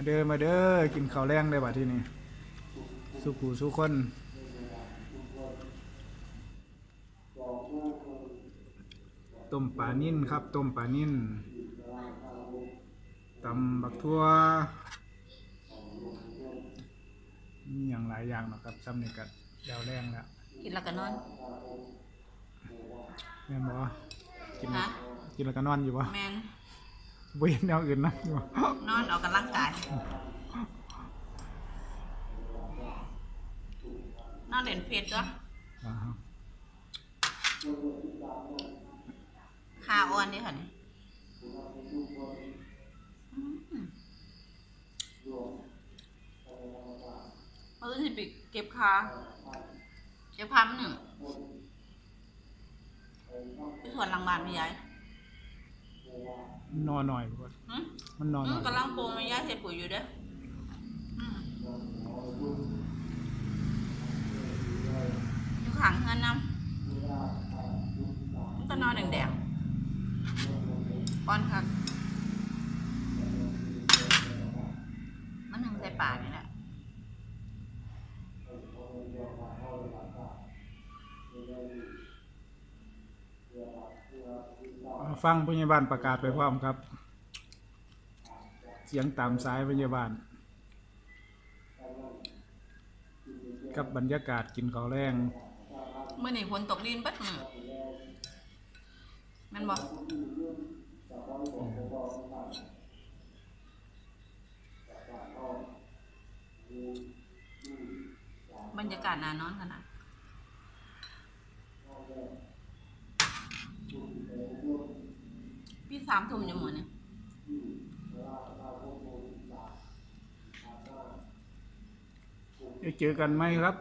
มาเด้อมาเด้อกินข้าวแรงได้บัดที่นี่สุขูสุคนต้มปลานิ่นครับต้มปลานิ่นตำบักทั่วมีอย่างหลายอย่างเนาะครับซ้ำนี่กัดดาวแรงแล้วกินแล้วก็นอนแม่นบ่กินฮะกินแล้วก็นอนอยู่บ่แมน บ่เห็นแนวอื่นนะอยู่บ่นอนออกกำลังกาย นอนเล่นเฟซด้วยอ่าฮะคาออนนี่ค่ะนี่อืมเออสิไปเก็บคาเก็บคามันหนึ่งไปสวนหลังบ้านพี่ยาย นอนหน่อยบ่หืมมันนอนหอืน่มอยกำลังโปรงไม่ย้ายเสร็จปุ๋ยอยู่เด้ออืมอยู่ขังเงินน้ำมันก็นอนแดงๆป้อนครับมันหนึ่งใส่ป่านี่แหละ ฟังพยาบาลประกาศไปพร้อมครับ เสียงตามสายพยาบาลกับบรรยากาศกินข้าวแรงเมื่อนี่ฝนตกดินปัดมือแมันบอกบรรยากาศน่านอนขนาดพี่ สามทุ่มจะหมดเนี่ยจะเจอกันไหมครับ